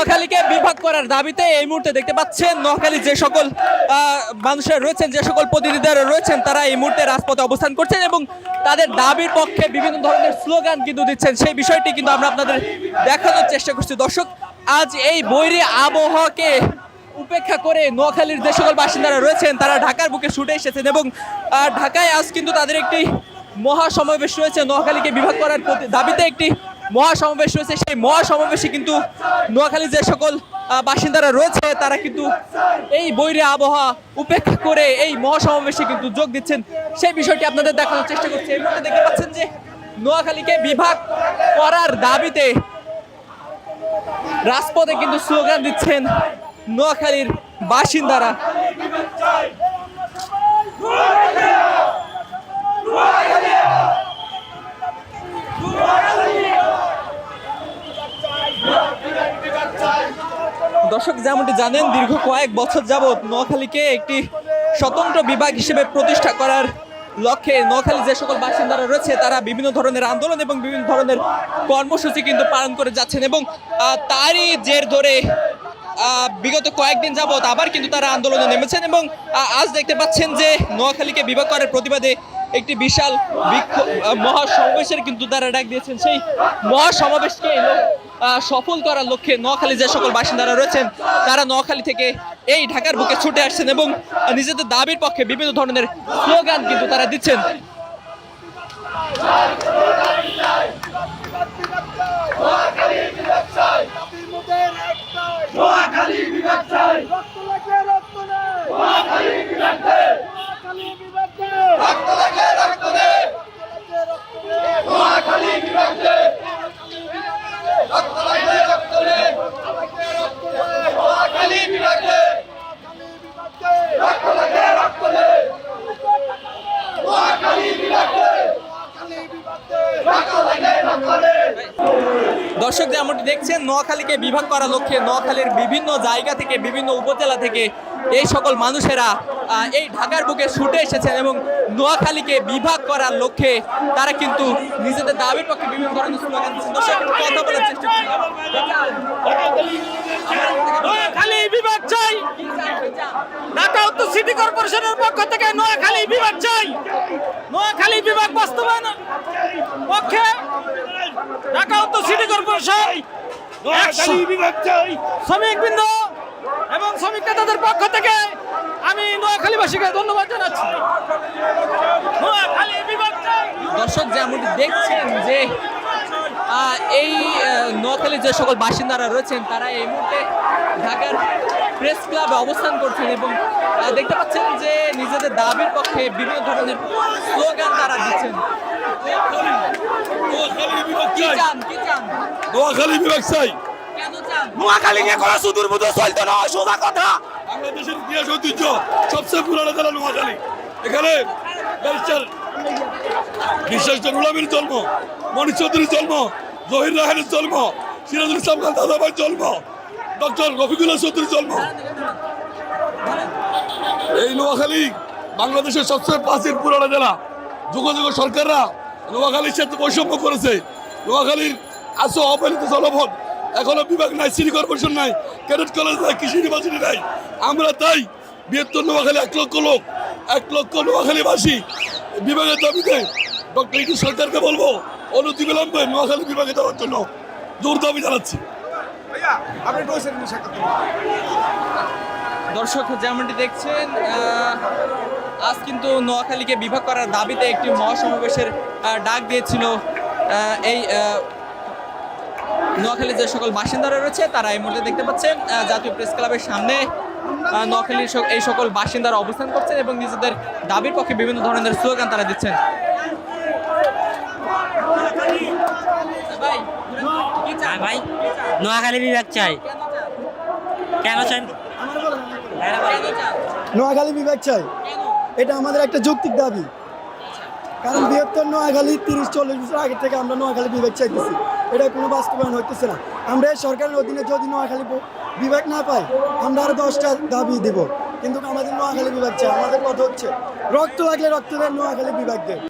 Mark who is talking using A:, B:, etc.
A: নোয়াখালীকে বিভাগ করার দাবিতে এই মুহূর্তে দেখতে পাচ্ছেন নোয়াখালী যে সকল মানুষেরা রয়েছেন, যে সকল প্রতিনিধিরা রয়েছেন, তারা এই মুহূর্তে রাজপথে অবস্থান করছেন এবং তাদের দাবির পক্ষে বিভিন্ন ধরনের স্লোগান কিন্তু দিচ্ছেন। সেই বিষয়টি কিন্তু আমরা আপনাদের দেখানোর চেষ্টা করছি। দর্শক, আজ এই বৈরী আবহাওয়াকে উপেক্ষা করে নোয়াখালীর যে সকল বাসিন্দারা রয়েছেন, তারা ঢাকার বুকে ছুটে এসেছেন এবং ঢাকায় আজ কিন্তু তাদের একটি মহা সমাবেশ রয়েছে। নোয়াখালীকে বিভাগ করার দাবিতে একটি মহা সমাবেশ রয়েছে। সেই মহা সমাবেশে কিন্তু নোয়াখালীর যে সকল বাসিন্দারা রয়েছে, তারা কিন্তু এই বৈরী আবহাওয়া উপেক্ষা করে এই মহা সমাবেশে কিন্তু যোগ দিচ্ছেন। সেই বিষয়টি আপনাদের দেখানোর চেষ্টা করছি। এই মুহূর্তে দেখতে পাচ্ছেন যে নোয়াখালীকে বিভাগ করার দাবিতে রাজপথে কিন্তু স্লোগান দিচ্ছেন নোয়াখালীর বাসিন্দারা। দর্শক যেমনটি জানেন, দীর্ঘ কয়েক বছর যাবৎ নোয়াখালীকে একটি স্বতন্ত্র বিভাগ হিসেবে প্রতিষ্ঠা করার লক্ষ্যে নোয়াখালী যে সকল বাসিন্দারা রয়েছে, তারা বিভিন্ন ধরনের আন্দোলন এবং বিভিন্ন ধরনের কর্মসূচি কিন্তু পালন করে যাচ্ছেন এবং তারই জের ধরে বিগত কয়েকদিন যাবৎ আবার কিন্তু তারা আন্দোলনে নেমেছেন এবং আজ দেখতে পাচ্ছেন যে নোয়াখালীকে বিভাগ করার প্রতিবাদে একটি বিশাল বিক্ষোভ মহাসমাবেশের কিন্তু তারা ডাক দিয়েছেন। সেই মহাসমাবেশকে সফল করার লক্ষ্যে নোয়াখালী যে সকল বাসিন্দারা রয়েছেন, তারা নোয়াখালী থেকে এই ঢাকার বুকে ছুটে আসছেন এবং নিজেদের দাবির পক্ষে বিভিন্ন ধরনের স্লোগান কিন্তু তারা দিচ্ছেন।
B: নোয়াখালী বিভাগ চাই। রক্ত লাগে রক্ত নেই নোয়াখালী বিভাগ দে নোয়াখালী বিভাগ দে রক্ত লাগে রক্ত দে নোয়াখালী বিভাগ দে রক্ত লাগে রক্ত দে নোয়াখালী বিভাগ দে রক্ত লাগে রক্ত দে নোয়াখালী বিভাগ দে রক্ত লাগে রক্ত দে
A: দর্শক যেমনটি দেখছেন, নোয়াখালীকে বিভাগ করার লক্ষ্যে নোয়াখালীর বিভিন্ন জায়গা থেকে, বিভিন্ন উপজেলা থেকে এই সকল মানুষেরা এই ঢাকার বুকে ছুটে এসেছেন এবং নোয়াখালীকে বিভাগ করার লক্ষ্যে তারা কিন্তু নিজেদের দাবির পক্ষে বিভিন্ন ধরনের
C: বিভাগ চাই। উত্তর সিটি কর্পোরেশনের পক্ষ থেকে নোয়াখালী বিভাগ চাই। নোয়াখালী বিভাগ বাস্তবায়ন পক্ষে ঢাকা উত্তর সিটি কর্পোরেশন
B: নোয়াখালী বিভাগ চাই
C: শ্রমিক বৃন্দ এবং শ্রমিক নেতাদের পক্ষ থেকে আমি নোয়াখালীবাসীকে ধন্যবাদ জানাচ্ছি।
A: দর্শক যেমনটি দেখছেন যে এই আহ, নোয়াখালীর যে সকল বাসিন্দারা রয়েছেন তারা এই মুহূর্তে ঢাকার প্রেস ক্লাবে অবস্থান করছেন এবং দেখতে পাচ্ছেন যে নিজেদের দাবির পক্ষে বিভিন্ন ধরনের স্লোগান তারা দিচ্ছেন।
B: নোয়াখালী বিভাগ চাই। নোয়াখালী নোয়াখালী নিয়ে কোনো সুদূর মতো চলতো না সোজা কথা। বাংলাদেশের ইতিহাস ঐতিহ্য সবচেয়ে পুরানো জেলা নোয়াখালী। এখানে ব্যারিস্টার বিশ্বাস রুলামির জন্ম মনীষ চৌধুরীর জন্ম, জহির রাহানের জন্ম, সিরাজুল ইসলাম খান দাদাভাইয়ের জন্ম, ডক্টর রফিকুল্লাহ চৌধুরীর জন্ম। এই নোয়াখালী বাংলাদেশের সবচেয়ে প্রাচীন পুরানো জেলা। যুগ যুগ সরকাররা নোয়াখালীর সাথে বৈষম্য করেছে। নোয়াখালীর আসো অবহেলিত জনপদ এখনও বিভাগ নাই, সিটি কর্পোরেশন নাই, ক্যাডেট কলেজ নাই, কৃষি ইউনিভার্সিটি নাই। আমরা তাই বৃহত্তর নোয়াখালী এক লক্ষ লোক, এক লক্ষ নোয়াখালীবাসী বিভাগের দাবিতে ডক্টর ইটু সরকারকে বলব অনতি বিলম্বে নোয়াখালী বিভাগে দেওয়ার জন্য জোর দাবি জানাচ্ছি।
A: দর্শক যেমনটি দেখছেন আহ, আজ কিন্তু নোয়াখালীকে বিভাগ করার দাবিতে একটি মহাসমাবেশের আহ, ডাক দিয়েছিল আহ, এই নোয়াখালীর যে সকল বাসিন্দারা রয়েছে তারা এই মুহূর্তে দেখতে পাচ্ছেন জাতীয় প্রেস ক্লাবের সামনে নোয়াখালীর এই সকল বাসিন্দারা অবস্থান করছেন এবং নিজেদের দাবির পক্ষে বিভিন্ন ধরনের স্লোগান তারা দিচ্ছেন। ভাই
D: নোয়াখালী বিভাগ চাই। কেন চাই?
A: কেন চান?
E: নোয়াখালী বিভাগ চাই। এটা আমাদের একটা যৌক্তিক দাবি। কারণ বৃহত্তর নোয়াখালী তিরিশ চল্লিশ বছর আগে থেকে আমরা নোয়াখালী বিভাগ চাইতেছি। এটা কোনো বাস্তবায়ন হইতেছে না। আমরা এই সরকারের অধীনে যদি নোয়াখালী বিভাগ না পাই, আমরা আর দশটা দাবি দেব। কিন্তু আমাদের নোয়াখালী বিভাগ চাই, আমাদের কথা হচ্ছে রক্ত লাগলে রক্ত দেয় নোয়াখালী বিভাগ দেয়